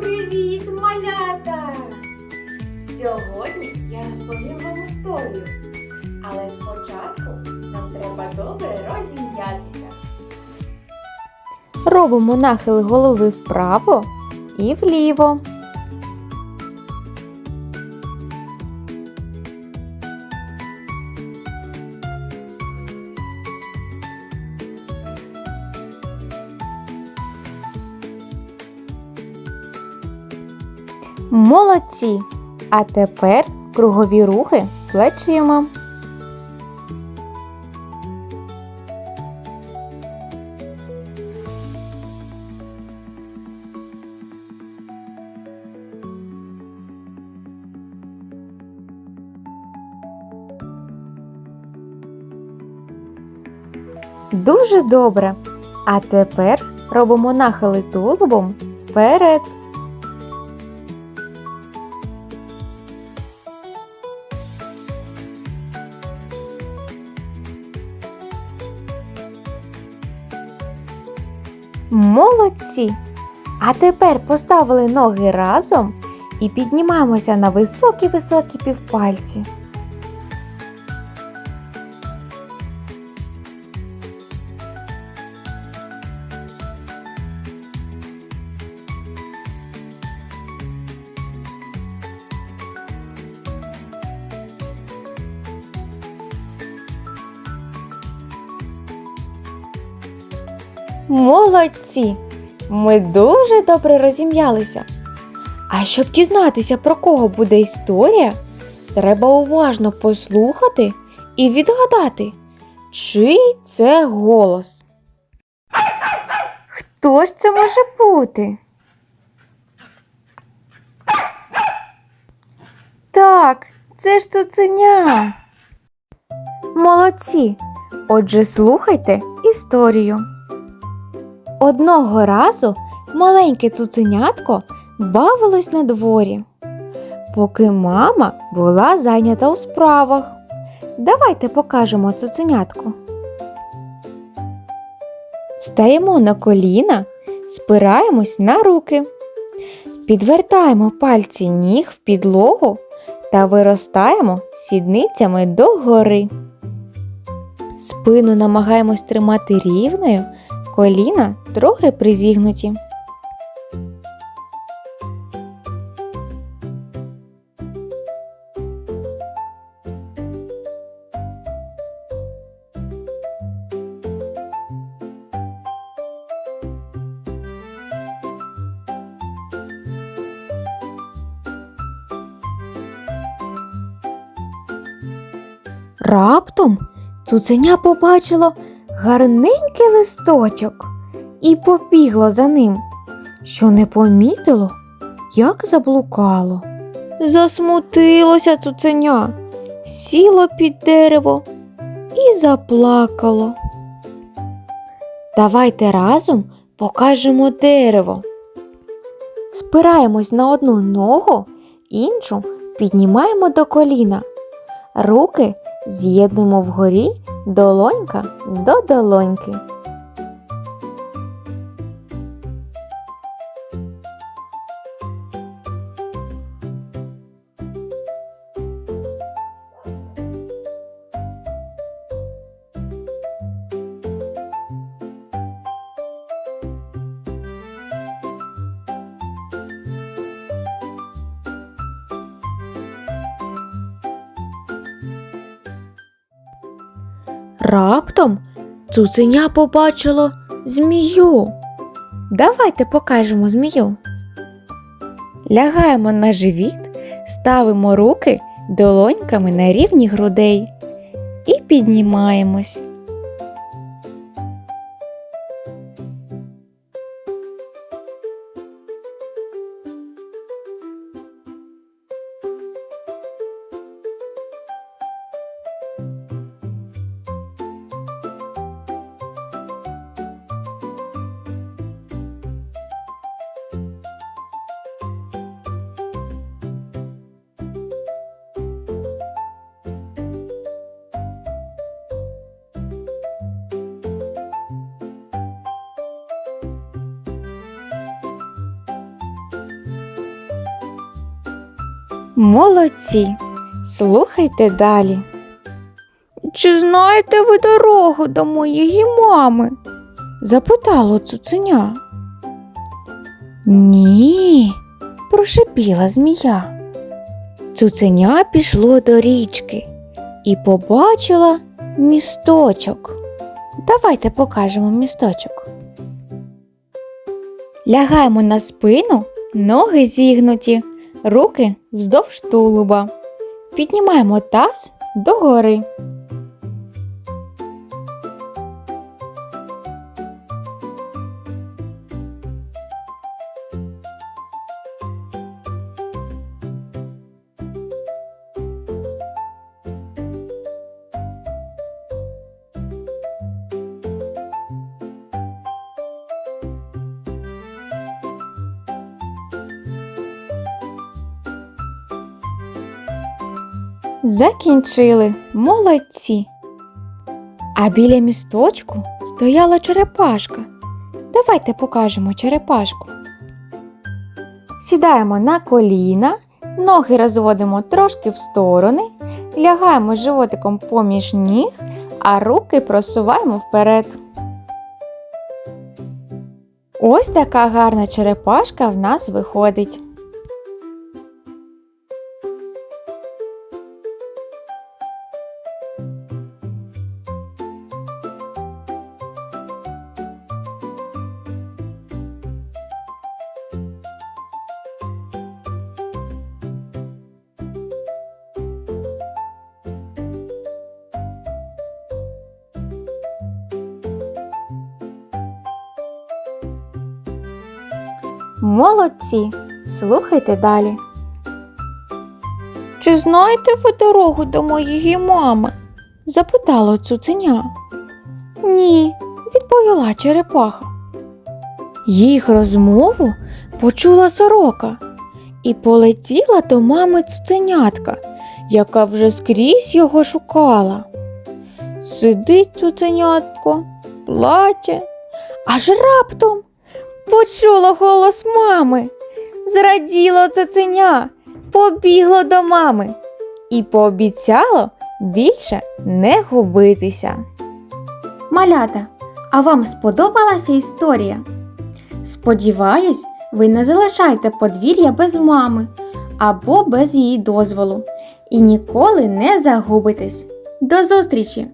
Привіт, малята! Сьогодні я розповім вам історію. Але спочатку нам треба добре розім'ятися. Робимо нахили голови вправо і вліво. Молодці! А тепер кругові рухи плечима. Дуже добре. А тепер робимо нахили тулубом вперед. Молодці! А тепер поставили ноги разом і піднімаємося на високі-високі півпальці. Молодці! Ми дуже добре розім'ялися. А щоб дізнатися, про кого буде історія, треба уважно послухати і відгадати, чий це голос. Хто ж це може бути? Так, це ж цуценя. Молодці. Отже, слухайте історію. Одного разу маленьке цуценятко бавилось на дворі, поки мама була зайнята у справах. Давайте покажемо цуценятку. Стаємо на коліна, спираємось на руки, підвертаємо пальці ніг в підлогу та виростаємо сідницями догори. Спину намагаємось тримати рівною, коліна трохи призігнуті. Раптом цуценя побачило гарненький листочок і побігло за ним, що не помітило, як заблукало. Засмутилося цуценя, сіло під дерево і заплакало. Давайте разом покажемо дерево. Спираємось на одну ногу, іншу піднімаємо до коліна. Руки з'єднуємо вгорі долонька до долоньки. Раптом цуценя побачило змію. Давайте покажемо змію. Лягаємо на живіт, ставимо руки долоньками на рівні грудей і піднімаємось. Молодці! Слухайте далі. Чи знаєте ви дорогу до моєї мами? запитало цуценя. Ні, прошипіла змія. Цуценя пішло до річки і побачила місточок. Давайте покажемо місточок. Лягаємо на спину, ноги зігнуті, руки вздовж тулуба. Піднімаємо таз догори. Закінчили, молодці. А біля місточку стояла черепашка. Давайте покажемо черепашку. Сідаємо на коліна, ноги розводимо трошки в сторони, лягаємо животиком поміж ніг, а руки просуваємо вперед. Ось така гарна черепашка в нас виходить. Молодці! Слухайте далі. Чи знаєте ви дорогу до моєї мами? запитало цуценя. Ні, відповіла черепаха. Їх розмову почула сорока і полетіла до мами цуценятка, яка вже скрізь його шукала. Сидить цуценятко, плаче, аж раптом почуло голос мами. Зраділо цуценя, побігло до мами і пообіцяло більше не губитися. Малята, а вам сподобалася історія? Сподіваюсь, ви не залишаєте подвір'я без мами або без її дозволу і ніколи не загубитесь. До зустрічі!